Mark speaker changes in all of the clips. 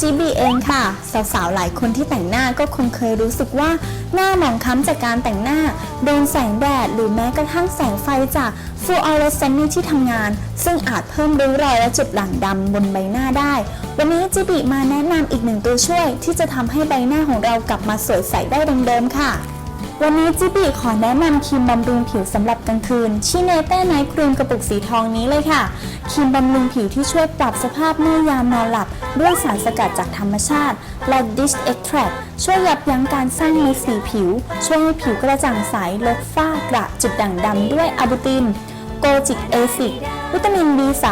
Speaker 1: จีบีเองค่ะ สาวๆ หลายคนที่แต่งหน้าก็คงเคยรู้สึกว่าหน้าหมองคล้ำจากการแต่งหน้า โดนแสงแดด หรือแม้กระทั่งแสงไฟจากฟลูออเรสเซนต์ที่ทำงาน ซึ่งอาจเพิ่มริ้วรอยและจุดด่างดำบนใบหน้าได้ วันนี้จีบีมาแนะนำอีกหนึ่งตัวช่วยที่จะทำให้ใบหน้าของเรากลับมาสวยใสได้ดังเดิมค่ะ วันนี้จิบีขอแนะนำครีมบำรุงผิวสำหรับกลางคืน ชิเนเต้ไนท์ครีมกระปุกสีทองนี้เลยค่ะครีมบำรุงผิวที่ช่วยปรับสภาพเมื่อยามนอนหลับ ด้วยสารสกัดจากธรรมชาติและ Dish Extract ช่วยยับยั้งการสร้างเม็ดสีผิว ช่วยให้ผิวกระจ่างใสลดฝ้ากระจุดด่างดำด้วยอะบูติน โกจิกเอซิกวิตามิน B3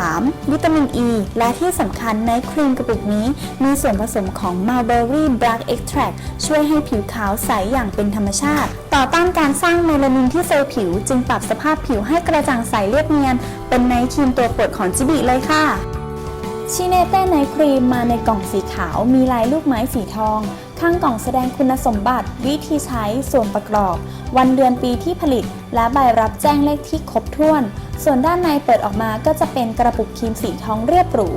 Speaker 1: วิตามิน E และที่สำคัญในครีมกระปุกนี้ มีส่วนผสมของ Mulberry Black Extract ช่วยให้ผิวขาวใสอย่างเป็นธรรมชาติ ต่อต้านการสร้างเมลานินที่เซลล์ผิว จึงปรับสภาพผิวให้กระจ่างใสเรียบเนียน เป็นไนท์ครีมตัวโปรดของจิบิเลยค่ะชิเนเต้ไนท์ครีมมาในกล่องสีขาวมีลายลูกไม้สีทอง ข้างกล่องแสดงคุณสมบัติ วิธีใช้ ส่วนประกอบ วันเดือนปีที่ผลิต และใบรับแจ้งเลขที่ครบถ้วน ส่วนด้านในเปิดออกมาก็จะเป็นกระปุกครีมสีทองเรียบหรู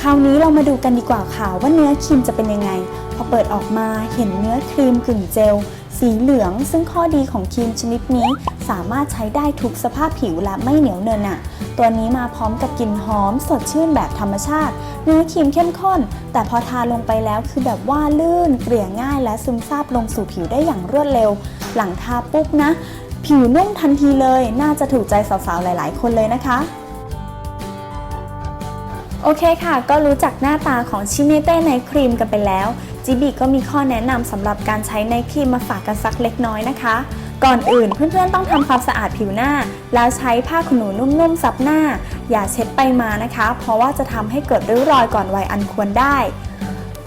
Speaker 1: คราวนี้เรามาดูกันดีกว่าค่ะว่าเนื้อครีมจะเป็นยังไง พอเปิดออกมาเห็นเนื้อครีมกึ่งเจล สีเหลืองซึ่งข้อดีของครีมชนิดนี้สามารถใช้ได้ทุกสภาพผิวและไม่เหนียวเนินอะตัวนี้มาพร้อมกับกลิ่นหอมสดชื่นแบบธรรมชาติ เนื้อครีมเข้มข้น แต่พอทาลงไปแล้วคือแบบว่าลื่น เกลี่ยง่ายและซึมซาบลงสู่ผิวได้อย่างรวดเร็ว หลังทาปุ๊บนะ ผิวนุ่มทันทีเลย น่าจะถูกใจสาวๆหลาย ๆ คนเลยนะคะ โอเคค่ะ ก็รู้จักหน้าตาของชิเนเต้ในครีมกันไปแล้ว จิบิก็มีข้อแนะนำสำหรับการใช้ในครีมมาฝากกันสักเล็กน้อยนะคะ ก่อนอื่นเพื่อนๆต้องทำความสะอาดผิวหน้า แล้วใช้ผ้าขนหนูนุ่มๆซับหน้า อย่าเช็ดไปมานะคะ เพราะว่าจะทำให้เกิดริ้วรอยก่อนวัยอันควรได้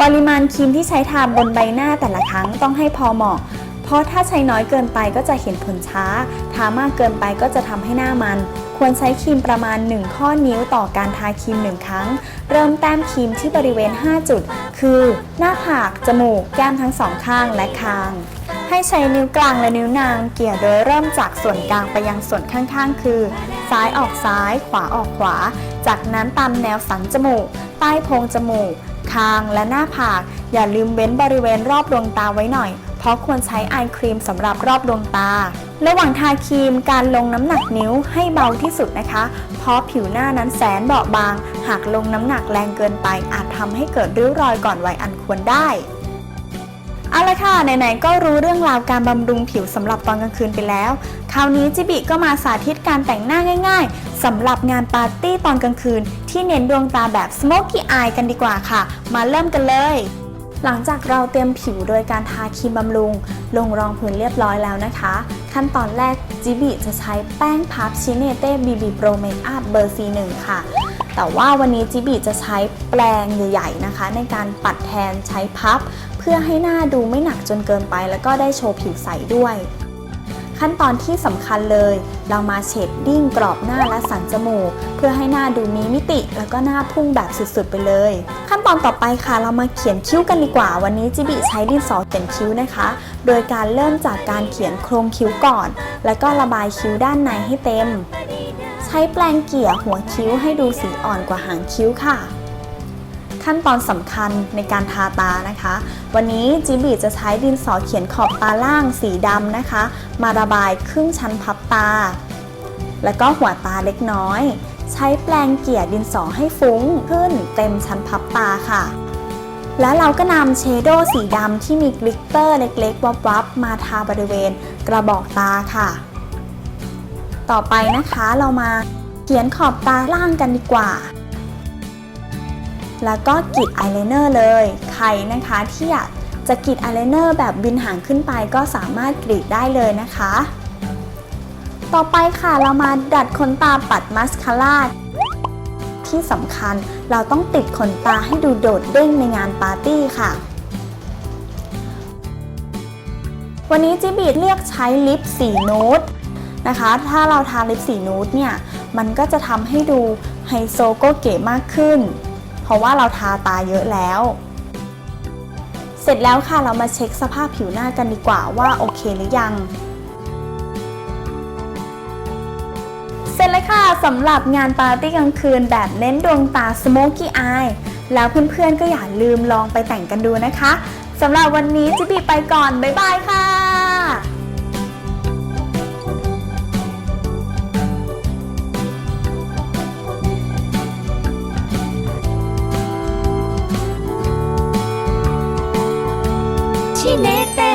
Speaker 1: ปริมาณครีมที่ใช้ทาบนใบหน้าแต่ละครั้งต้องให้พอเหมาะ เพราะถ้าใช้น้อยเกินไปก็จะเห็นผลช้า ทามากเกินไปก็จะทำให้หน้ามัน ควรใช้ครีมประมาณ 1 ข้อนิ้วต่อการทาครีม 1 ครั้ง เริ่มแต้มครีมที่บริเวณ 5 จุด คือ หน้าผาก จมูก แก้มทั้งสองข้างและคาง ให้ใช้นิ้วกลางและนิ้วนางเกี่ยโดยเริ่มจากส่วนกลางไปยังส่วนข้างๆ คือ ซ้ายออกซ้าย ขวาออกขวา จากนั้นตามแนวสันจมูก ใต้โพรงจมูก คางและหน้าผาก อย่าลืมเว้นบริเวณรอบดวงตาไว้หน่อย เพราะควรใช้ไอครีมสำหรับรอบดวงตา ระหว่างทาครีมการลงน้ำหนักนิ้วให้เบาที่สุดนะคะ เพราะผิวหน้านั้นแสนเบาบาง หากลงน้ำหนักแรงเกินไป อาจทำให้เกิดริ้วรอยก่อนวัยอันควรได้เอาละค่ะ ไหนๆ ก็รู้เรื่องราวการบำรุงผิวสำหรับตอนกลางคืนไปแล้ว คราวนี้จิบิก็มาสาธิตการแต่งหน้าง่ายๆสำหรับงานปาร์ตี้ตอนกลางคืน ที่เน้นดวงตาแบบ smoky eye กันดีกว่าค่ะ มาเริ่มกันเลย หลังจากเราเตรียมผิวโดยการทาครีมบำรุง ลงรองพื้นเรียบร้อยแล้วนะคะ ขั้นตอนแรกจิบิจะใช้แป้งพับชิเนเต้บีบีโปรเมคอัพเบอร์ C1 ค่ะ แต่ว่าวันนี้จิบิจะใช้แปรงใหญ่ๆนะคะ ในการปัดแทนใช้พับ เพื่อให้หน้าดูไม่หนักจนเกินไป แล้วก็ได้โชว์ผิวใสด้วย ขั้นตอนที่สำคัญเลย เรามาเชดดิ้งกรอบหน้าและสันจมูก เพื่อให้หน้าดูมีมิติ แล้วก็หน้าพุ่งแบบสุดๆไปเลย ขั้นตอนต่อไปค่ะ เรามาเขียนคิ้วกันดีกว่า วันนี้จิบิใช้ดินสอเขียนคิ้วนะคะ โดยการเริ่มจากการเขียนโครงคิ้วก่อน แล้วก็ระบายคิ้วด้านในให้เต็ม ใช้แปรงเกี่ยหัวคิ้วให้ดูสีอ่อนกว่าหางคิ้วค่ะ ขั้นตอนสำคัญในการทาตานะคะ วันนี้จิบีจะใช้ดินสอเขียนขอบตาล่างสีดำนะคะ มาระบายครึ่งชั้นพับตา แล้วก็หัวตาเล็กน้อย ใช้แปรงเกลี่ยดินสอให้ฟุ้งขึ้นเต็มชั้นพับตาค่ะแล้วเราก็นำเชโดว์สีดำที่มีกลิตเตอร์เล็กๆ วับๆ มาทาบริเวณกระบอกตาค่ะ ต่อไปนะคะเรามาเขียนขอบตาล่างกันดีกว่า แล้วก็กรีดอายไลเนอร์เลย ใครนะคะที่อยากจะกรีดอายไลเนอร์แบบบินหางขึ้นไปก็สามารถกรีดได้เลยนะคะ ต่อไปค่ะเรามาดัดขนตาปัดมัสคาร่าที่สำคัญเราต้องติดขนตาให้ดูโดดเด้งในงานปาร์ตี้ค่ะวันนี้จิบีเลือกใช้ลิปสีนูดนะคะ ถ้าเราทาลิปสีนูดเนี่ย มันก็จะทำให้ดูไฮโซโกเก๋มากขึ้น เพราะว่าเราทาตาเยอะแล้ว เสร็จแล้วค่ะเรามาเช็คสภาพผิวหน้ากันดีกว่าว่าโอเคหรือยัง เสร็จแล้วค่ะสำหรับงานปาร์ตี้กลางคืนแบบเน้นดวงตา smoky eye แล้วเพื่อนๆก็อย่าลืมลองไปแต่งกันดูนะคะสำหรับวันนี้จิบีไปก่อน บ๊ายบายค่ะ
Speaker 2: ひねて